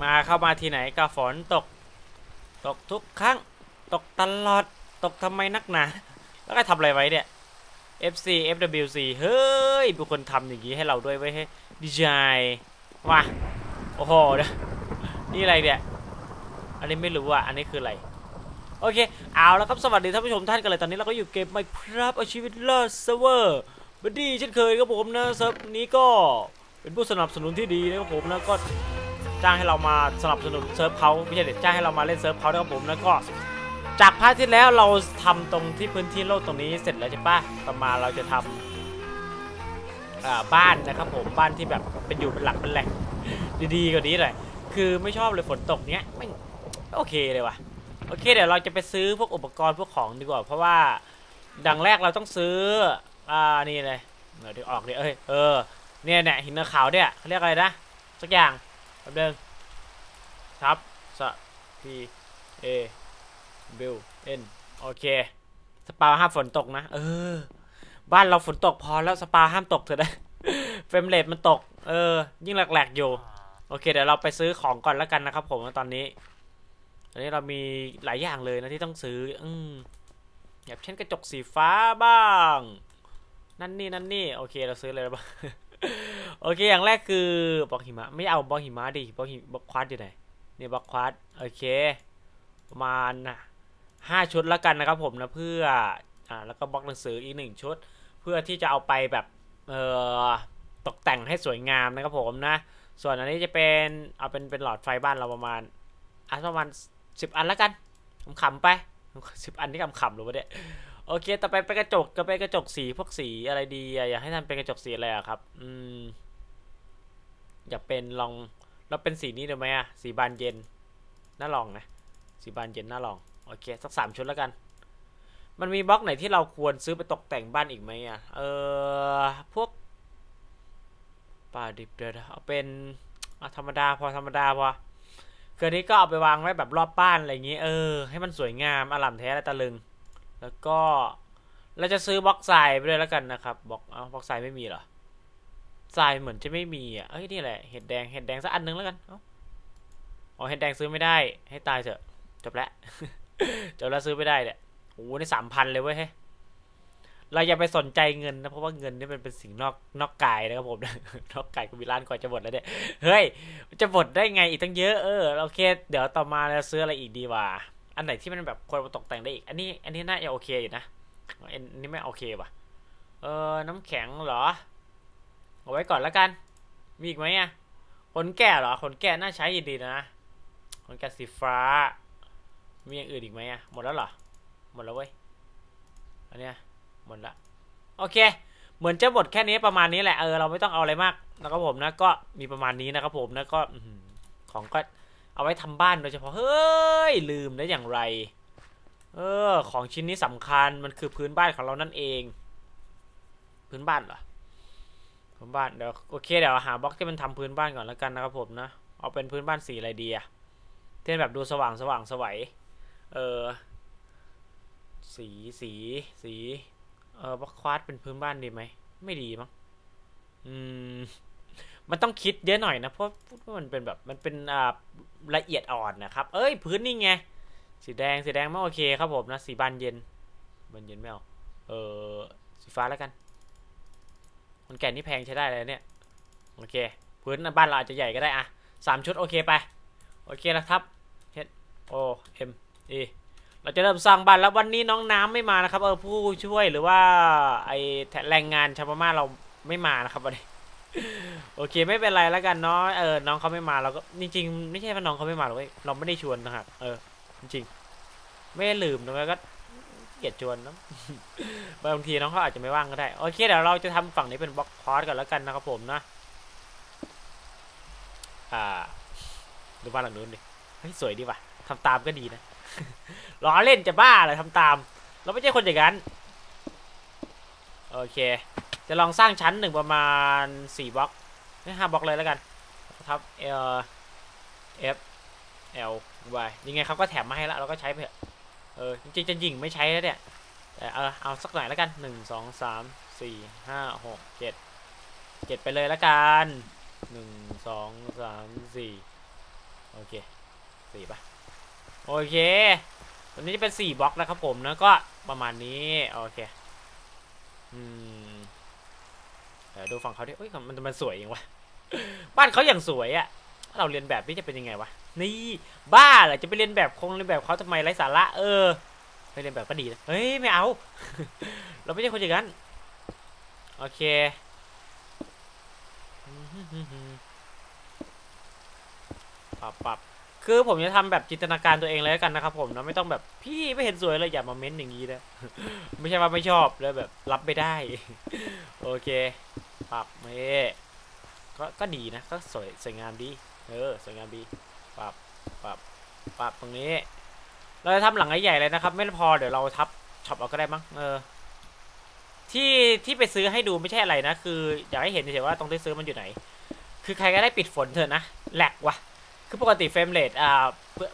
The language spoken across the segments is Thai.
มาเข้ามาที่ไหนก็ฝนตก ตกทุกครั้ง ตกตลอด ตกทำไมนักหนา แล้วก็ทำอะไรไว้เนี่ย FC FWC เฮ้ยเป็นคนทำอย่างนี้ให้เราด้วยไว้ให้ดีใจว่ะโอ้โหเดี๋ยนี่อะไรเนี่ย อันนี้ไม่รู้อะ อันนี้คืออะไร โอเค เอาแล้วครับ สวัสดีท่านผู้ชมท่านกันเลย ตอนนี้เราก็อยู่เกมไมครับเอาชีวิตรอดเซิร์ฟเวอร์บัดดี้เช่นเคยครับผมนะเซิร์ฟนี้ก็เป็นผู้สนับสนุนที่ดีนะครับผมนะก็ จ้างให้เรามาสนับสนุนเซิร์ฟเขาไม่ใช่เด็ดจ้างให้เรามาเล่นเซิร์ฟเขานะครับผมแล้วก็จากพาร์ทที่แล้วเราทำตรงที่พื้นที่โลกตรงนี้เสร็จแล้วใช่ปะต่อมาเราจะทำอ่าบ้านนะครับผมบ้านที่แบบเป็นอยู่เป็นหลักเป็นแหล่งดีๆกว่านี้หน่อยคือไม่ชอบเลยฝนตกเนี้ยไม่โอเคเลยว่ะโอเคเดี๋ยวเราจะไปซื้อพวกอุปกรณ์พวกของดีกว่า เพราะว่าดังแรกเราต้องซื้ออ่านี่เลยเดี๋ยวเดี๋ยวออกดิเอ้ยเออเนี่ยเนี่ยหินขาวเนี่ยเขาเรียกอะไรนะสักอย่าง แป๊บนึงครับสพีเอบิลเอ็นโอเค สปาห้ามฝนตกนะ เออ บ้านเราฝนตกพอแล้วสปาห้ามตกเถอะนะเฟรมเรทมันตก เออ ยิ่งแหลกๆอยู่ โอเค เดี๋ยวเราไปซื้อของก่อนแล้วกันนะครับผมตอนนี้ตอนนี้เรามีหลายอย่างเลยนะที่ต้องซื้อ อืมแบบเช่นกระจกสีฟ้าบ้าง นั่นนี่นั่นนี่ โอเค เราซื้อเลยบ้าง โอเค อย่างแรกคือบล็อกหิมะ ไม่เอาบล็อกหิมะดิบล็อกหิบล็อกควาดอยู่ไหนเนี่ยบล็อกควาดโอเค ประมาณห้าชุดแล้วกันนะครับผมนะเพื่ออ่าแล้วก็บล็อกหนังสืออีกหนึ่งชุด เพื่อที่จะเอาไปแบบเอ่อตกแต่งให้สวยงามนะครับผมนะ ส่วนอันนี้จะเป็นเอาเป็นเป็นหลอดไฟบ้านเราประมาณอะประมาณสิบอันแล้วกันขำๆไปสิบอันนี่ขำๆหรือวะเนี่ยโอเค ต่อไปเป็นกระจกก็เป็นกระจกสีพวกสีอะไรดีอะอยากให้ทำเป็นกระจกสีอะไรอะครับ อืม อยากเป็นลองเราเป็นสีนี้ได้ไหมอะสีบานเย็นน่าลองนะสีบานเย็นน่าลองโอเคสักสามชุดแล้วกัน มันมีบล็อกไหนที่เราควรซื้อไปตกแต่งบ้านอีกไหมอะเออพวกป่าดิบเดี๋ยวนะเอาเป็นธรรมดาพอธรรมดาพอคืออนนี้ก็เอาไปวางไว้แบบรอบบ้านอะไรอย่างงี้เออให้มันสวยงามอลัมแท้และตะลึง แล้วก็เราจะซื้อบล็อกทรายไปด้วยแล้วกันนะครับบล็อกเอาบล็อกทรายไม่มีเหรอ ทรายเหมือนจะไม่มีอะเอ้ยนี่แหละเห็ดแดงเห็ดแดงสักอันนึงแล้วกันเอ้าอ๋อเห็ดแดงซื้อไม่ได้ ให้ตายเถอะจบแล้วจบแล้วซื้อไม่ได้เนี่ยโอ้โหในสามพันเลยเว้ยเฮ้ยเราอย่าไปสนใจเงินนะเพราะว่าเงินนี่มันเป็นสิ่งนอกนอกกายนะครับผมนอกกายก็มีล้านกว่าจะหมดแล้วเนี่ยเฮ้ยจะหมดได้ไงอีกตั้งเยอะเออโอเคเดี๋ยวต่อมาเราซื้ออะไรอีกดีวะอันไหนที่มันแบบควรมาตกแต่งได้อีกอันนี้อันนี้น่าจะโอเคอยู่นะอันนี้ไม่โอเคว่ะเออน้ำแข็งเหรอ เอาไว้ก่อนแล้วกัน มีอีกไหมอะขนแก่เหรอขนแก่น่าใช้อยู่ดีนะขนแก่สีฟ้า มีอย่างอื่นอีกไหมอะหมดแล้วเหรอ หมดแล้วเว้ย อันเนี้ยหมดละ โอเค เหมือนจะหมดแค่นี้ประมาณนี้แหละ เออเราไม่ต้องเอาอะไรมากนะครับผมนะ ก็มีประมาณนี้นะครับผมนะก็อของก็เอาไว้ทำบ้านโดยเฉพาะ เฮ้ย ลืมได้อย่างไร เออ ของชิ้นนี้สำคัญ มันคือพื้นบ้านของเรานั่นเอง พื้นบ้านเหรอ พื้นบ้านเดี๋ยวโอเคเดี๋ยวหาบล็อกที่มันทำพื้นบ้านก่อนแล้วกันนะครับผมนะเอาเป็นพื้นบ้านสีอะไรดีอะที่นแบบดูสว่างสว่างสวัยเออสีสีสีเออบล็อกควาดเป็นพื้นบ้านดีไหมไม่ดีมั้งอืมมันต้องคิดเยอะหน่อยนะเพราะเพราะมันเป็นแบบมันเป็นอ่าละเอียดอ่อนนะครับ เอ้ยพื้นนี่ไงสีแดงสีแดงไม่โอเคครับผมนะสีบานเย็นบานเย็นไม่เอาเออสีฟ้าแล้วกันันแก่นนี่แพงใช้ได้เลยเนี่ยโอเคพื้นบ้านเราอาจจะใหญ่ก็ได้อะสามชุดโอเคไปโอเคนะครับ H O M E เราจะเริ่มสร้างบ้านแล้ววันนี้น้องน้ำไม่มานะครับเออผู้ช่วยหรือว่าไอแรงงานชาวพม่าเราไม่มานะครับวันนี้โอเคไม่เป็นไรแล้วกันเนาะเออน้องเขาไม่มาเราก็จริงๆไม่ใช่ว่าน้องเขาไม่มาหรอกเว้ยเราไม่ได้ชวนนะครับเออจริงไม่ลืมนะก็ เกียดชวนนะบางทีน้องเขาอาจจะไม่ว่างก็ได้ โอเคเดี๋ยวเราจะทำฝั่งนี้เป็นบล็อกคอร์สก่อนแล้วกันนะครับผมนะ อ่า ดูบ้านหลังนู้นดิ เฮ้ยสวยดีว่ะทำตามก็ดีนะล้อเล่นจะบ้าเลยทำตาม เราไม่ใช่คนอย่างนั้น โอเค จะลองสร้างชั้นหนึ่งประมาณสี่บล็อกไม่ห้าบล็อกเลยแล้วกันครับ L F L Y ยังไงเขาก็แถมมาให้ล้วเราก็ใช้ไปเถอะ เออจริงๆจะยิงไม่ใช้แล้วเนี่ยแต่เออเอาสักหน่อยแล้วกันหนึ่งสองสามสี่ห้าหกเจ็ดเจ็ดไปเลยแล้วกันหนึ่งสองสามสี่โอเคสี่ปะโอเคตัวนี้จะเป็นสี่บล็อกนะครับผมนะก็ประมาณนี้โอเคอืมเดี๋ยวดูฝั่งเขาดิเอ้ยมันมันสวยยังวะบ้านเขาอย่างสวยอะถ้าเราเรียนแบบนี่จะเป็นยังไงวะ นี่บ้าเหรอจะไปเรียนแบบคงเรียนแบบเขาทำไมไร้สาระเออไปเรียนแบบก็ดีนะเฮ้ยไม่เอา เราไม่ใช่คนอย่างนั้นโอเคปรับปรับคือผมจะทำแบบจินตนาการตัวเองเลยแล้วกันนะครับผมนะไม่ต้องแบบพี่ไม่เห็นสวยเลยอย่ามาเม้นอย่างนี้นะไม่ใช่ว่าไม่ชอบแล้วแบบรับไม่ได้ โอเค ปรับไม่ก็ก็ดีนะก็สวยสวยงามดี เออสวยงามดี ปรับปรับปรับตรงนี้ เราจะทำหลังใหญ่ๆเลยนะครับ ไม่พอเดี๋ยวเราทับช็อปเอาก็ได้มั้งเออ ที่ที่ไปซื้อให้ดูไม่ใช่อะไรนะ คือ อยากให้เห็นเฉยๆว่าตรงที่ซื้อมันอยู่ไหน คือใครก็ได้ปิดฝนเถอะนะแหลกว่ะคือปกติเฟรมเรทอ่า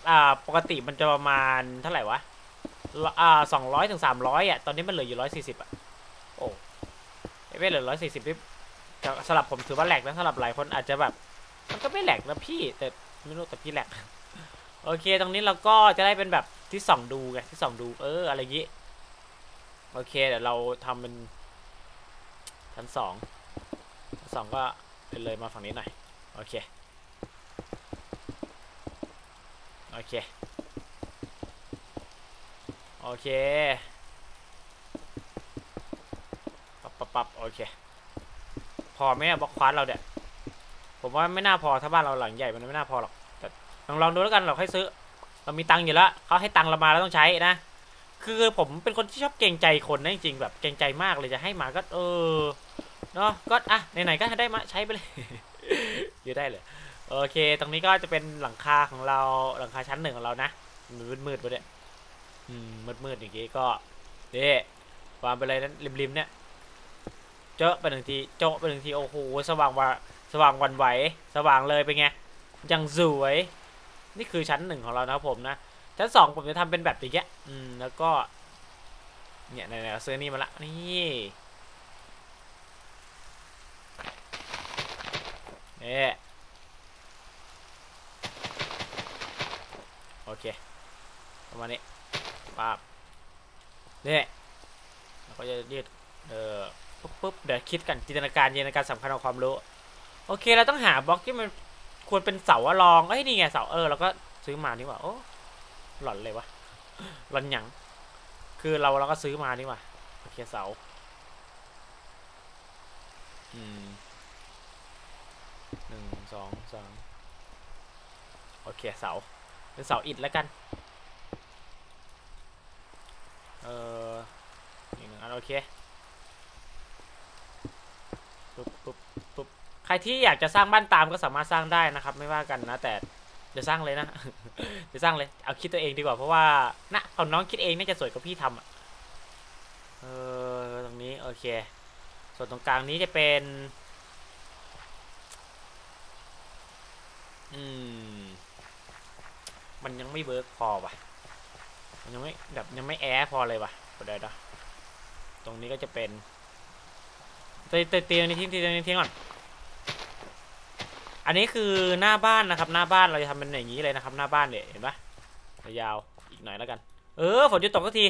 อ่าปกติมันจะประมาณเท่าไหร่วะอ่าสองร้อยถึงสามร้อยอะตอนนี้มันเหลืออยู่ร้อยสี่สิบอะโอ้ไม่เหลือร้อยสี่สิบนี่สำหรับผมถือว่าแหลกนะสำหรับหลายคนอาจจะแบบ มันก็ไม่แหลกนะพี่แต่ ไม่รู้แต่พี่แหลกโอเค ตรงนี้เราก็จะได้เป็นแบบที่ส่องดูไงที่ส่องดู เออ อะไรยี้โอเค เดี๋ยวเราทำเป็นชั้นสองชั้นสองก็เป็นเลยมาฝั่งนี้หน่อย โอเค โอเค โอเคปรับปรับปับโอเค พอไหมบล็อกควาดเราเนี่ย ผมว่าไม่น่าพอถ้าบ้านเราหลังใหญ่มันไม่น่าพอหรอกแต่ลองลองดูแล้วกันเราค่อยซื้อ เรามีตังค์อยู่แล้วเขาให้ตังค์เรามาแล้วต้องใช้นะคือผมเป็นคนที่ชอบเกรงใจคนนะจริงๆแบบเกรงใจมากเลยจะให้มาก็เออเนาะก็อะไหนๆก็ได้มาใช้ไปเลยอยู่ได้เลยโอเค ตรงนี้ก็จะเป็นหลังคาของเราหลังคาชั้นหนึ่งของเรานะมืดมืดไปเนี่ยอืมมืดมืดอย่างงี้ก็เด้วางไปเลยนั้นริมๆเนี่ยเจาะไปหนึ่งทีเจาะไปหนึ่งทีโอ้โหสว่างว่า สว่างวันไหว สว่างเลยเป็นไงยังสวย นี่คือชั้นหนึ่งของเรานะครับผมนะ ชั้นสองผมจะทำเป็นแบบอย่างเงี้ยอืมแล้วก็ เนี่ยไหนๆซื้อนี่มาละนี่เนี่ยโอเคประมาณนี้ปั๊บเนี่ยเราก็จะยืดเออปุ๊บปุ๊บเดี๋ยวคิดกันจินตนาการจินตนาการสำคัญของความรู้ โอเคเราต้องหาบล็อกที่มันควรเป็นเสาอะรองเอ้ยนี่ไงเสาเออเราก็ซื้อมานี่หว่าโอ้หล่อนเลยวะหล่อนหยังคือเราเราก็ซื้อมานี่หว่าโอเคเสาอืมหนึ่งสองสามโอเคเสาเป็นเสาอิฐแล้วกันเอออีกหนึ่งอันโอเคปุ๊บปุ๊บปุ๊บ ใครที่อยากจะสร้างบ้านตามก็สามารถสร้างได้นะครับ ไม่ว่ากันนะ แต่จะสร้างเลยนะจะสร้างเลยเอาคิดตัวเองดีกว่าเพราะว่านะเอาน้องคิดเองน่าจะสวยกว่าพี่ทำอะเออตรงนี้โอเค ส่วนตรงกลางนี้จะเป็น อืม มันยังไม่เวิร์กพอว่ะ มันยังไม่แบบยังไม่แอร์พอเลยว่ะเดี๋ยวตรงนี้ก็จะเป็นเตีเตียงนี้ทิ้งเตียงนี้ทิ้งก่อน อันนี้คือหน้าบ้านนะครับหน้าบ้านเราจะทำเป็นอย่างนี้เลยนะครับ หน้าบ้านเนี่ยเห็นปะยาวอีกหน่อยแล้วกัน เออฝนจะตกสักที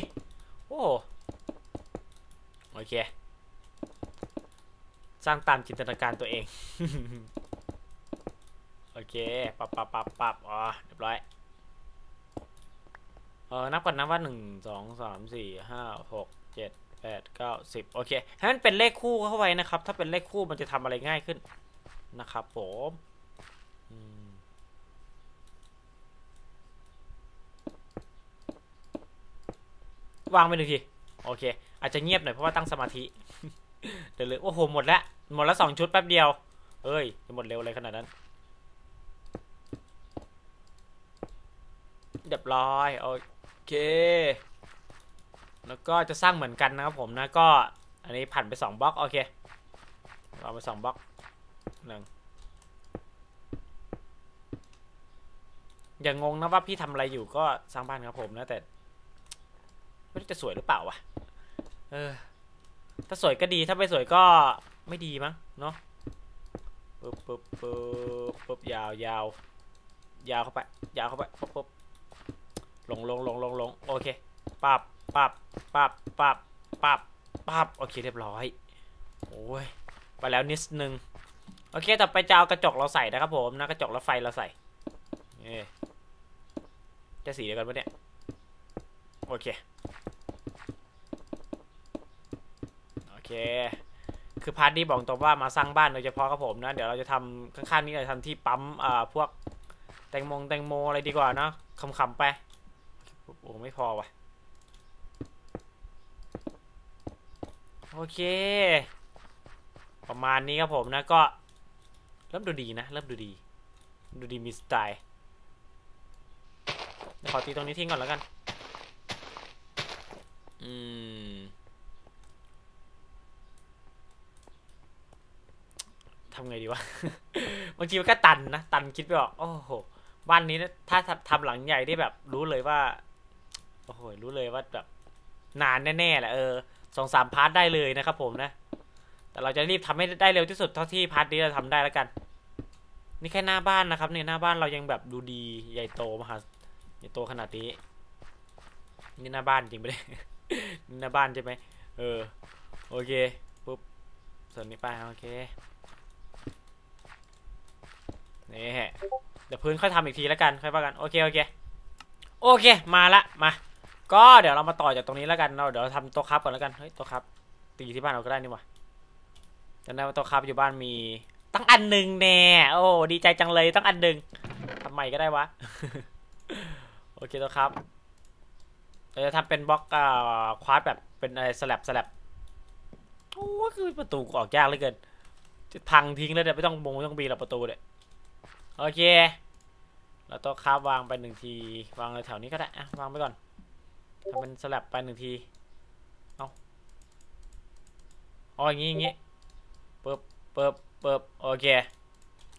โอ้โอเค สร้างตามจินตนาการตัวเอง โอเคปับปับปับปับอ๋อเรียบร้อยเออนับก่อนนะว่าหนึ่งสองสามสี่ห้าหกเจ็ดแปดเก้าสิบโอเคให้มันเป็นเลขคู่เข้าไว้นะครับ ถ้าเป็นเลขคู่มันจะทำอะไรง่ายขึ้นนะครับผม วางไปหนึ่งที โอเค อาจจะเงียบหน่อยเพราะว่าตั้งสมาธิเดี๋ยวเลยโอ้โหหมดแล้วหมดแล้วสองชุดแป๊บเดียว เอ้ยจะหมดเร็วอะไรขนาดนั้นเรียบร้อยโอเค แล้วก็จะสร้างเหมือนกันนะครับผมนะก็อันนี้ผ่านไปสองบล็อกโอเคเอาไปสองบล็อกหนึ่งอย่างงงนะว่าพี่ทำอะไรอยู่ก็สร้างบ้านครับผมนะแต่ ไม่รู้จะสวยหรือเปล่าวะเออ ถ้าสวยก็ดีถ้าไม่สวยก็ไม่ดีมั้งเนาะปึ๊บปึ๊บปึ๊บปึ๊บยาวยาวยาวเข้าไป ยาวเข้าไปปุ๊บปุ๊บลงลงลงลงลงโอเคปับปับปับปับปับปับโอเคเรียบร้อยโอ้ยไปแล้วนิดนึงโอเคต่อไปจะเอากระจกเราใส่นะครับผมนะกระจกแล้วไฟเราใส่นี่จะสีเดียวกันปะเนี่ยโอเคโอ เค คือพาร์ทนี้บอกตรงว่ามาสร้างบ้านโดยเฉพาะครับผมนะ เดี๋ยวเราจะทำข้างๆนี้เราจะทำที่ปั๊มอ่าพวกแตงโมงแตงโมอะไรดีกว่าเนะคำๆไป โอ้ไม่พอว่ะ โอเค ประมาณนี้ครับผมนะก็ เริ่มดูดีนะ เริ่มดูดี ดูดีมีสไตล์ขอตีตรงนี้ทิ้งก่อนแล้วกัน อืม ทำไงดีวะบางทีมันก็ตันนะตันคิดไม่ออกโอ้โหบ้านนี้นะถ้าทำหลังใหญ่ได้แบบรู้เลยว่าโอ้โหรู้เลยว่าแบบนานแน่ๆแหละเออสองสามพาร์ทได้เลยนะครับผมนะ แต่เราจะรีบทำให้ได้เร็วที่สุดเท่าที่พาร์ทนี้เราทำได้แล้วกัน นี่แค่หน้าบ้านนะครับเนี่ยหน้าบ้านเรายังแบบดูดีใหญ่โตมหาใหญ่โตขนาดนี้นี่หน้าบ้านจริงไปเลยนี่หน้าบ้านใช่ไหมเออโอเคปุ๊บส่วนนี้ไปโอเค นี่เดี๋ยวพื้นค่อยทำอีกทีแล้วกันค่อยว่ากันโอเคโอเคโอเคมาละมาก็เดี๋ยวเรามาต่อจากตรงนี้แล้วกันเราเดี๋ยวเราทำโต๊ะครับก่อนแล้วกันเฮ้ยโต๊ะครับตีที่บ้านเราก็ได้นี่ว่าจำได้ว่าโต๊ะครับอยู่บ้านมีตั้งอันหนึ่งแน่โอ้ดีใจจังเลยตั้งอันหนึ่งทำใหม่ก็ได้วะโอเคโต๊ะครับเราจะทำเป็นบล็อกอ่าควาดแบบเป็นอะไรสลับสลับโอ้คือประตูออกยากเหลยเกินจะพังทิ้งแล้วเดี๋ยวไม่ต้องบงไม่ต้องบีหรอกประตูเลย โอเค แล้วโต๊ะครับวางไปหนึ่งที วางแถวนี้ก็ได้อะวางไปก่อนทำเป็นสลับไปหนึ่งที เอาอ๋ออย่างงี้อย่างงี้ปึ๊บปึ๊บปึ๊บโอเค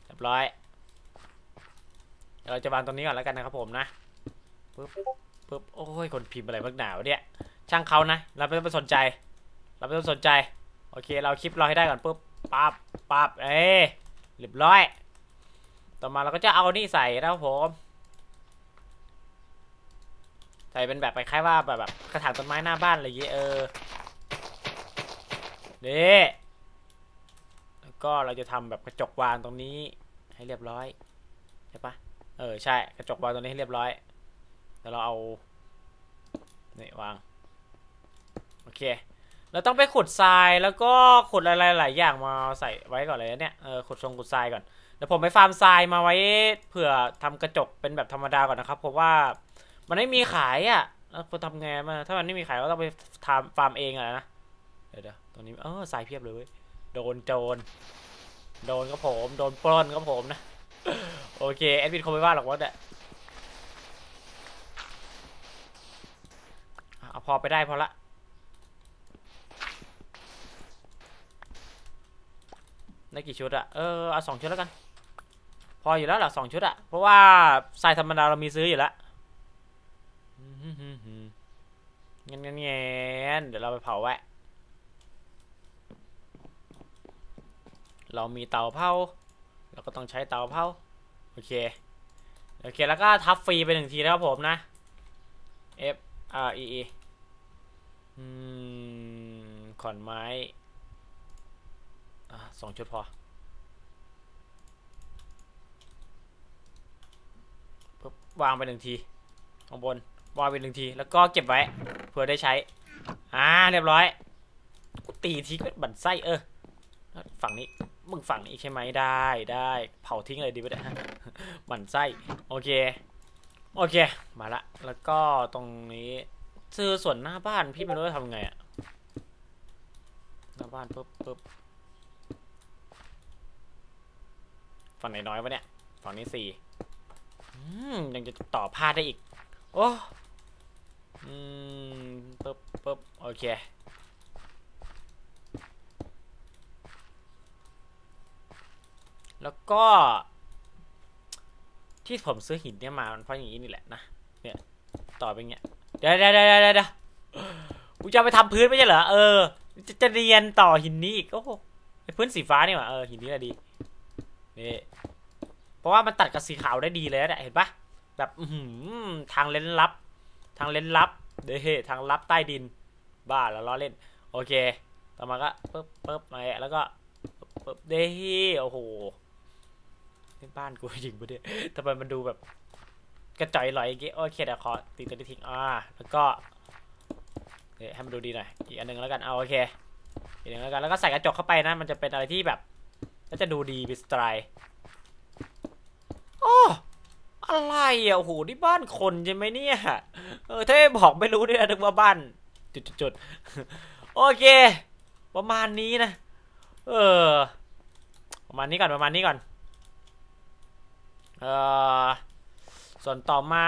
เรียบร้อย เราจะวางตรงนี้ก่อนแล้วกันนะครับผมนะปึ๊บปึ๊บโอ้ย คนพิมพ์อะไรมากหนาวเนี่ย ช่างเขานะ เราไม่ต้องไปสนใจ เราไม่ต้องสนใจ โอเค เราคลิปเราให้ได้ก่อนปึ๊บปั๊บปั๊บเอ้ยเรียบร้อย ต่อมาเราก็จะเอานี่ใส่นะครับผมใส่เป็นแบบไปคล้ายว่าแบบแบบกระถางต้นไม้หน้าบ้านอะไรอย่างเงี้ยเออนี่แล้วก็เราจะทำแบบกระจกวางตรงนี้ให้เรียบร้อยใช่ปะเออใช่กระจกวางตรงนี้ให้เรียบร้อยแล้วเราเอานี่วางโอเค เราต้องไปขุดทรายแล้วก็ขุดอะไรหลายอย่างมาใส่ไว้ก่อนเลยนะเนี่ยเออขุดทรงขุดทรายก่อนเดี๋ยวผมไปฟาร์มทรายมาไว้เผื่อทำกระจกเป็นแบบธรรมดาก่อนนะครับเพราะว่ามันไม่มีขายอะแล้วจะทำไงมาถ้ามันไม่มีขายก็ต้องไปทำฟาร์มเองอะนะเดี๋ยวตรงนี้เออสายเพียบเลยเว้ยโดนโจรโดนก็ผมโดนปล้นก็ผมนะโอเคแอดมินคงไม่ว่าหรอกว่าเนี่ยเอาพอไปได้พอละ ได้กี่ชุดอะเออเอาสองชุดแล้วกัน พออยู่แล้วหรอสองชุดอะเพราะว่าทรายธรรมดาเรามีซื้ออยู่แล้วเงั้นงั้นงั้นเดี๋ยวเราไปเผาไว้เรามีเตาเผาเราก็ต้องใช้เตาเผาโอเคโอเคแล้วก็ทับฟรีไปหนึ่งทีนะครับผมนะ F R E E อืมขอนไม้ สองชุดพอปุ๊บวางไปหนึ่งที ข้างบน วางไปหนึ่งที แล้วก็เก็บไว้ เพื่อได้ใช้ อ่า เรียบร้อย กูตีทิ้งบั่นไส้เออ ฝั่งนี้ มึงฝั่งนี้ใช่ไหมได้ ได้ เผาทิ้งเลยดีไปได้บั่นไส้ โอเค โอเค มาละ แล้วก็ตรงนี้ซื้อส่วนหน้าบ้านพี่ไม่รู้จะทำไงอะหน้าบ้านปุ๊บปุ๊บ ฝั่งไหนน้อยวะเนี่ยฝั่งนี้สี่ยังจะต่อพาดได้อีก โอ้อืมปึ๊บปึ๊บโอเคแล้วก็ ที่ผมซื้อหินเนี่ยมามันเพราะอย่างนี้นี่แหละนะเนี่ยต่อไปเงี้ยเดี๋ยวเดี๋ยวเดี๋ยวเดี๋ยวกูจะไปทำพื้นไม่ใช่เหรอเออจะจะเรียนต่อหินนี้อีกโอ้โหไอ้พื้นสีฟ้านี่หว่าเออหินนี้แหละดี นี่เพราะว่ามันตัดกับสีขาวได้ดีเลยนะเห็นปะแบบหือทางเลนลับ ทางเลนลับเด้ทางลับใต้ดิน บ้าแล้วล้อเล่น โอเค ต่อมาก็ปึ๊บปึ๊บมาแล้วก็ปึ๊บปึ๊บเด้โอ้โหนี่บ้านกูจริงปะเนี่ยทำไมมันดูแบบ กระจอยลอยอย่างงี้โอเคเดี๋ยวขอตีตัวนี้ทิ้งอ่าแล้วก็เดี๋ยวให้มันดูดีหน่อยอีกอันหนึงแล้วกันเอาโอเคอีกอันหนึงแล้วกันแล้วก็ใส่กระจกเข้าไปนะมันจะเป็นอะไรที่แบบ ก็จะดูดีเป็นสไตล์อ้ออะไรอะโอ้โหนี่บ้านคนใช่ไหมเนี่ย เออถ้าไม่บอกไม่รู้เนี่ยนึกว่าบ้าน จุดๆๆโอเค ประมาณนี้นะ เออ ประมาณนี้ก่อนประมาณนี้ก่อน เออส่วนต่อมา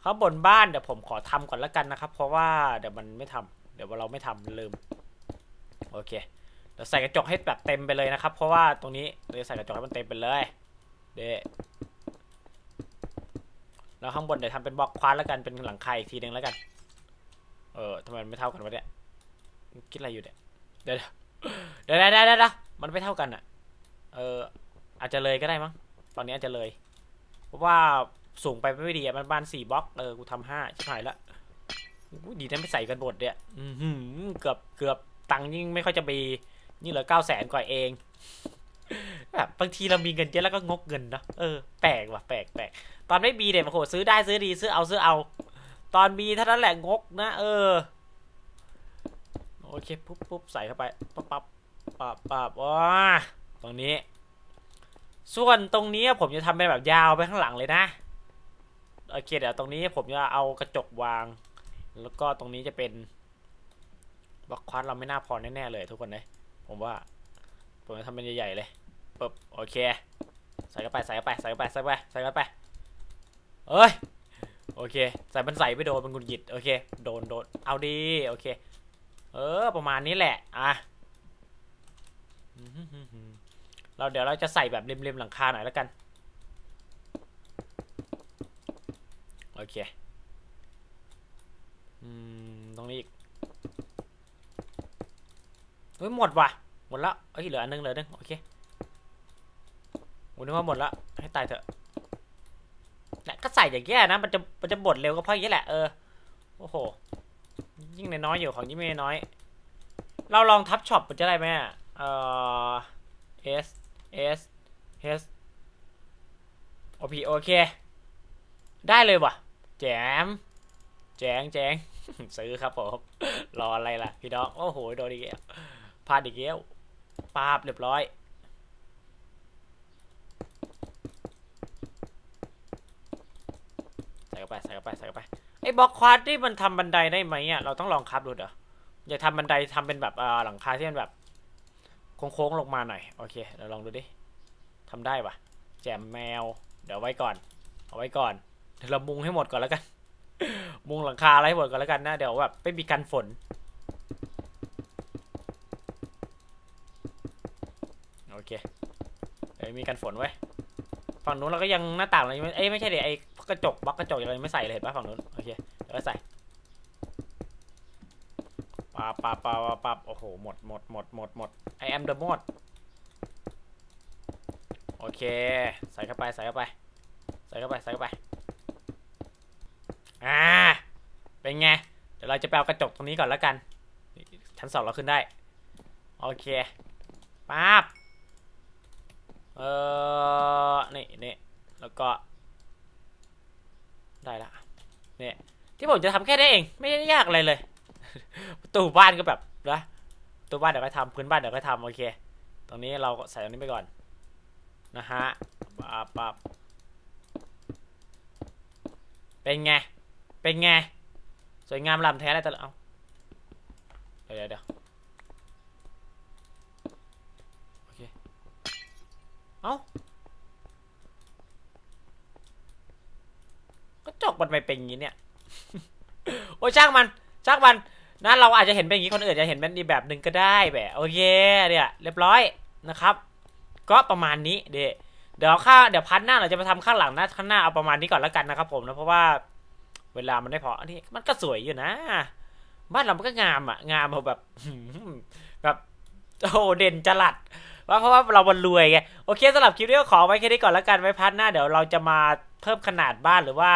เขาบนบ้านเดี๋ยวผมขอทำก่อนแล้วกันนะครับ เพราะว่าเดี๋ยวมันไม่ทำเดี๋ยวเราไม่ทำลืม โอเค เดี๋ยวใส่กระจกให้แบบเต็มไปเลยนะครับ เพราะว่าตรงนี้เราจะใส่กระจกให้มันเต็มไปเลย เดะแล้วข้างบนเดี๋ยวทำเป็นบล็อกควานแล้วกันเป็นหลังคาอีกทีนึงแล้วกัน เออทำไมมันไม่เท่ากันวะเนี่ยคิดอะไรอยู่เนี่ยเดี๋ยวเดี๋ยวเดี๋ยวเดี๋ยวเดี๋ยวมันไม่เท่ากันอะ เออ อาจจะเลยก็ได้มั้งตอนนี้อาจจะเลย เพราะว่าสูงไปไม่ดีอะมันบานสี่บล็อกเออกูทำห้าชิบหายละดีนะไม่ใส่กันหมดเนี่ยอือหือเกือบเกือบตังค์ยิ่งไม่ค่อยจะมี นี่เหลือเก้าแสนกว่าเองแบบบางทีเรามีเงินเยอะแล้วก็งกเงินเนาะเออแปลกว่ะแปลกแปลกตอนไม่มีเนี่ยโอ้โหซื้อได้ซื้อดีซื้อเอาซื้อเอา ตอนมีเท่านั้นแหละงกนะเออโอเคปุ๊บปุ๊บใส่เข้าไปปั๊บปั๊บปั๊บปั๊บว้าตรงนี้ ส่วนตรงนี้ผมจะทำเป็นแบบยาวไปข้างหลังเลยนะโอเคเดี๋ยวตรงนี้ผมจะเอากระจกวาง แล้วก็ตรงนี้จะเป็นบล็อกควาดเราไม่น่าพอแน่ๆเลยทุกคนเลย ผมว่าผมจะทำเป็นใหญ่ๆเลยปึ๊บโอเค ใส่เข้าไปใส่เข้าไปใส่เข้าไปใส่เข้าไปใส่เข้าไปเอ้ยโอเค ใส่มันใส่ไม่โดนมันกุนหยิดโอเคโดนโดนเอาดีโอเค เออประมาณนี้แหละอะเราเดี๋ยวเราจะใส่แบบริมๆหลังคาหน่อยแล้วกันโอเคอืมตรงนี้อีก ฮ้ยหมดว่ะ หมดละเอ้ยเหลืออันนึงเหลือนึงโอเคผมนึกว่าหมดละให้ตายเถอะเนี่ยก็ใส่อย่างเงี้ยนะมันจะมันจะบดเร็วก็เพราะอย่างเงี้แหละเออโอ้โห ยิ่งน้อยอยู่ของยิ่งไม่น้อย เราลองทับช็อปมันจะได้ไหมอะเอ่อ S S S O P โอเค ได้เลยว่ะ แจม แจงแจงซื้อครับผม รออะไรล่ะ พี่น้อง โอ้โห โดนอีกแล้ว พลาดอีกแล้วปาบเรียบร้อย ใส่เข้าไปใส่เข้าไปใส่เข้าไปไอ้บล็อกควาดที่มันทำบันไดได้ไหมอะเราต้องลองครับดูเดี๋ยวอยากทำบันไดทำเป็นแบบหลังคาที่มันแบบโค้งๆลงมาหน่อยโอเคเดี๋ยวลองดูดิทำได้ปะแจมแมว เดี๋ยวไว้ก่อน เอาไว้ก่อนเดี๋ยวเรามุงให้หมดก่อนแล้วกัน มุงหลังคาอะไรให้หมดก่อนแล้วกันนะเดี๋ยวแบบไม่มีกันฝน โอเคีกันฝนไว้ฝั่งนู้นเราก็ยังหน้าต่างอะไรไม่เอ้ยไม่ใช่เดี๋ยวไอ้กระจกบล็อกกระจกยังไม่ใส่เลยเห็นปะฝั่งนู้นโอเคเดี๋ยวใส่ปาปาปาปาปาโอ้โหหมดหมดหมดหมดหมด I am the mod โอเค ใส่เข้าไปใส่เข้าไป ใส่เข้าไปใส่เข้าไปอ่าเป็นไงเดี๋ยวเราจะไปเอากระจกตรงนี้ก่อนแล้วกันชั้นสองเราขึ้นได้ โอเคป๊าบ เออนี่นี่แล้วก็ ได้ละเนี่ยที่ผมจะทำแค่นี้เอง ไม่ได้ยากอะไรเลยประตูบ้านก็แบบนะประตูบ้านเดี๋ยวก็ทำพื้นบ้านเดี๋ยวก็ทำโอเค ตรงนี้เราใส่ตรงนี้ไปก่อน นะฮะปับปับเป็นไง เป็นไง สวยงามลำแท้เลยแต่ละเอาเดี๋ยวเดี๋ยวเดี๋ยวโอเค เอาก็จกมันไปเป็นอย่างนี้เนี่ย โอ้ยช่างมันช่างมันนะเราอาจจะเห็นเป็นอย่างนี้คนอื่นจะเห็นเป็นอีกแบบหนึ่งก็ได้แบบโอเคเนี่ยเรียบร้อยนะครับ ก็ประมาณนี้เดี๋ยวเดี๋ยวข้าเดี๋ยวพันหน้าเราจะมาทำข้างหลังนะข้างหน้าเอาประมาณนี้ก่อนแล้วกันนะครับผมนะเพราะว่าเวลามันไม่พออันนี้มันก็สวยอยู่นะ บ้านเรามันก็งามอะ งามแบบแบบโอ้เด่นจรัด ว่าเพราะว่าเราบรรวยไงโอเคสำหรับคลิปนี้ก็ขอไว้แค่นี้ก่อนแล้วกันไว้พัดหน้าเดี๋ยวเราจะมาเพิ่มขนาดบ้านหรือว่า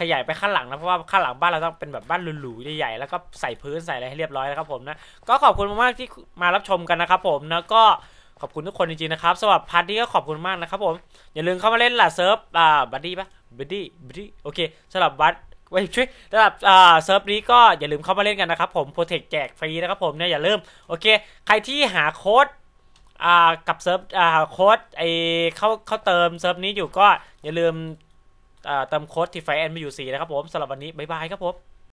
ขยายไปข้างหลังนะเพราะว่าข้างหลังบ้านเราต้องเป็นแบบบ้านหรูๆใหญ่ๆแล้วก็ใส่พื้นใส่อะไรให้เรียบร้อยนะครับผมนะก็ขอบคุณมากๆที่มารับชมกันนะครับผมนะก็ขอบคุณทุกคนจริงๆนะครับสำหรับพาร์ทนี้ก็ขอบคุณมากนะครับผมอย่าลืมเข้ามาเล่นล่ะเซิร์ฟอ่าบัดดี้ปะบัดดี้บัดดี้โอเคสำหรับบัดไว้ช่วยสำหรับอ่าเซิร์ฟนี้ก็อย่าลืมเข้ามาเล่นกันนะครับผมโปรเทคแจกฟรีนะครับผมเนี่ยอย่าลืมโอเค ใครที่หาโค้ด อ่ากับเซิร์ฟอ่าโค้ดไอเข้าเข้าเติมเซิร์ฟนี้อยู่ก็อย่าลืมเติมโค้ดที่ไฟแอนด์มีอยู่สีนะครับผมสำหรับวันนี้บ๊ายบายครับผม